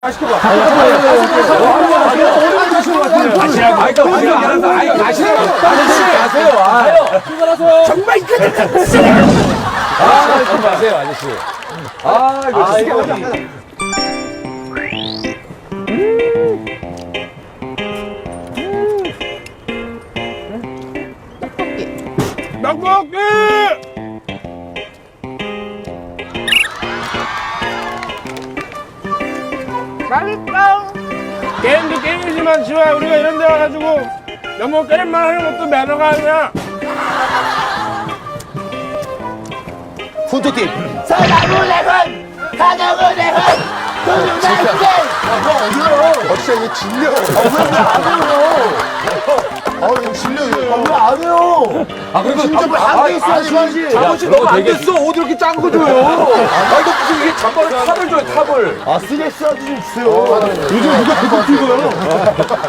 가시라고. 아이, 가시라고. 아이, 가시라고. 아저씨, 가세요. 아, 출발하세요. 정말 이거 아, 좀 가세요, 아저씨. 아, 이거 진짜. 떡볶이! 맛있다! 게임도 게임이지만 지호야 우리가 이런 데 와가지고 너무 게임만 하는 것도 매너가 아니야. 푼토팀. 사랑을 내건 가정을 내건 돈을 내건 어 진짜. 얘 질려 아왜 질려 왜안 해요? 아, 그리고 진짜 뭐 한개 있어야지 아버지 너무 안 됐어. 어디 이렇게 짠거 줘요? 아, 이거 잠깐 탑을 줘요, 탑을. 아 쓰레스 아주 좀 주세요. 요즘 누가 그거 뛰고요?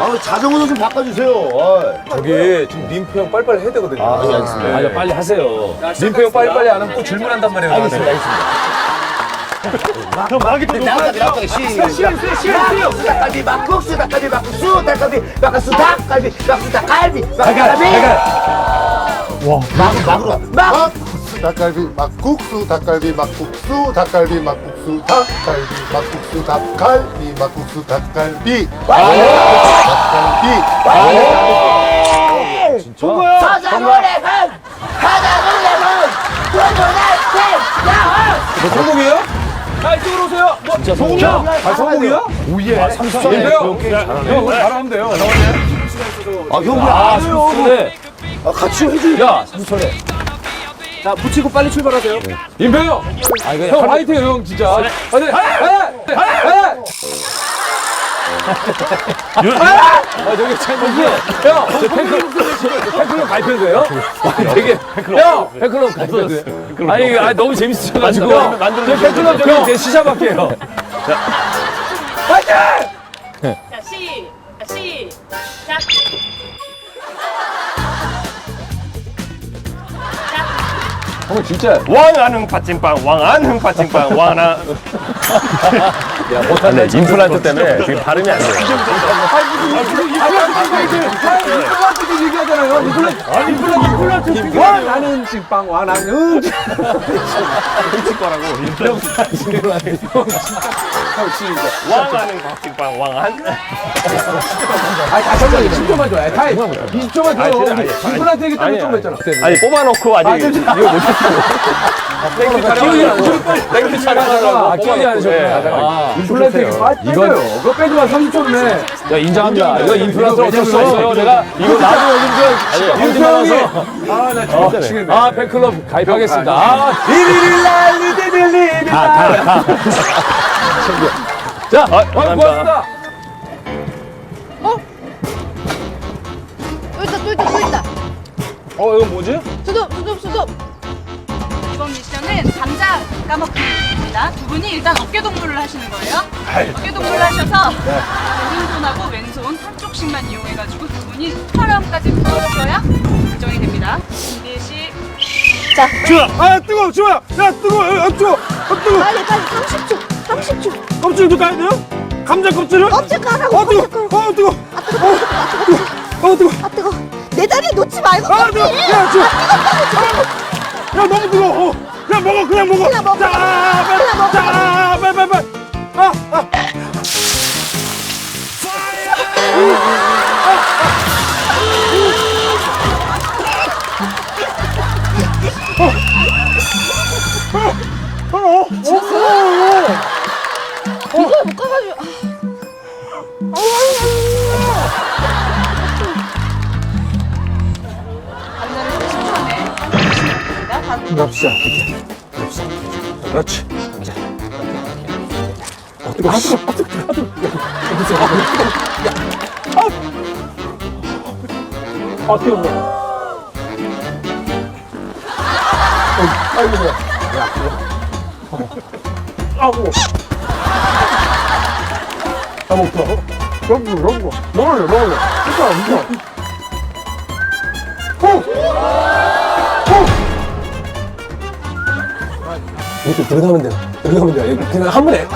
아 자전거도 좀 바꿔주세요. 아. 저기 지금 민표 형 빨리빨리 해야 되거든요. 아, 예, 알겠습니다. 아, 빨리 하세요. 민표 형 빨리빨리 안 하면 또 질문한단 말이에요. 알겠습니다 알겠습니다. 나가기 나가기 시작 닭갈비 막국수 닭갈비 막국수 닭갈비 막국수 닭갈비 막국수 닭갈비 닭갈비 막 닭갈비 막국수 닭갈비 막국수 닭갈비 막국수 닭갈비 막국수 닭갈비 막국수 닭갈비 닭갈비 사장을 내건 가정을 내건 돈을 내건 뭐 성공이에요? 자, 이쪽으로 오세요. 뭐, 진짜 성공이야? 아, 성공이야? 오예. 아, 삼성. 민표 형. 형, 오늘 잘하면 돼요. 아형 아, 삼촌에. 아, 같이 해줘 야, 삼촌에. 자, 붙이고 빨리 출발하세요. 임표 형. 아, 이거 형 화이팅 형 진짜. 화이팅. 화이팅. 화이팅. 아, 저기 팬클럽. 형, 저 팬클럽, 팬클럽 가입해도돼요 되게, 형, 팬클럽 가입해도돼요 아니, 아, 너무 재밌으셔가지고. 저 팬클럽 저기 제 시작할게요. 화이팅! 자, 시, 자, 시작. 형, 진짜. 왕하는 파찐빵, 왕하는 파찐빵, 왕하. 야, 못하네. 임플란트 때문에 지금 발음이 안 돼요. 임플란트 얘기하잖아요. 임플란트. 아, 임플란트, 임플란트. 와, 나는 찐빵, 와, 나는. 왕하는 파찐빵, 왕한. 아, 다시 한 번, 20초만 줘요. 타임. 20초만 줘요. 임플란트 얘기 때문에 좀 했잖아. 아니 뽑아놓고 아직 이거 못했어. 땡큐 촬영하느라고. 아, 기억이 안 나셨구나. 임플란트 얘기 빠져요. 그거 빼지만 30초네. 야, 인정합니다. 이거 임플란트 어쩔 수 없어요. 내가 이거 나도 요즘 저 임표 형이. 아, 나 진짜 미치겠네. 아, 팬클럽 가입하겠습니다. 아, 디리릴라, 리디릴리리. 자, 아, 고맙습니다. 또 있다 또 있다 또 있다 어, 이건 뭐지? 수습 수습 이번 미션은 감자 까먹기입니다. 두 분이 일단 어깨 동무를 하시는 거예요. 어깨 동무를 하셔서 오른손하고 왼손 한쪽씩만 이용해가지고 두 분이 혈압까지 풀어줘야 결정이 됩니다. 준비 시 주아, 아 뜨거, 주아, 야 뜨거, 야 뜨거, 아 뜨거. 빨리 빨리. 30초. 30초. 껍질도 까야 돼요? 감자 껍질을? 껍질 까라고 어 뜨거, 껍질 까라고 어 뜨거, 아 뜨거 아 뜨거 어 뜨거. 아 뜨거 내 다리 놓지 말고 아 뜨거, 야 주아, 야 너무 뜨거. 어. 야 먹어, 그냥 먹어. 그냥 먹어. 자, 빨리, 그냥 먹어. 자, 빨리, 빨리, 빨리. 아, 아. 이걸 못 가가지고 감자를 30초 내에 됩니다. 다음 갑시다. 그렇지. 자. 어, 뜨거. 아, 뜨거. 아, 뜨거. 아, 뜨거. 아, 뜨거. 아, 뜨거. 아이고, 뭐야. 야, 이거. 아고. 아, 먹자. 그럼, 그럼, 먹을래, 먹을래. 진짜, 진짜. 이렇게 들어가면 돼요. 들어가면 돼요. 그냥 한 번에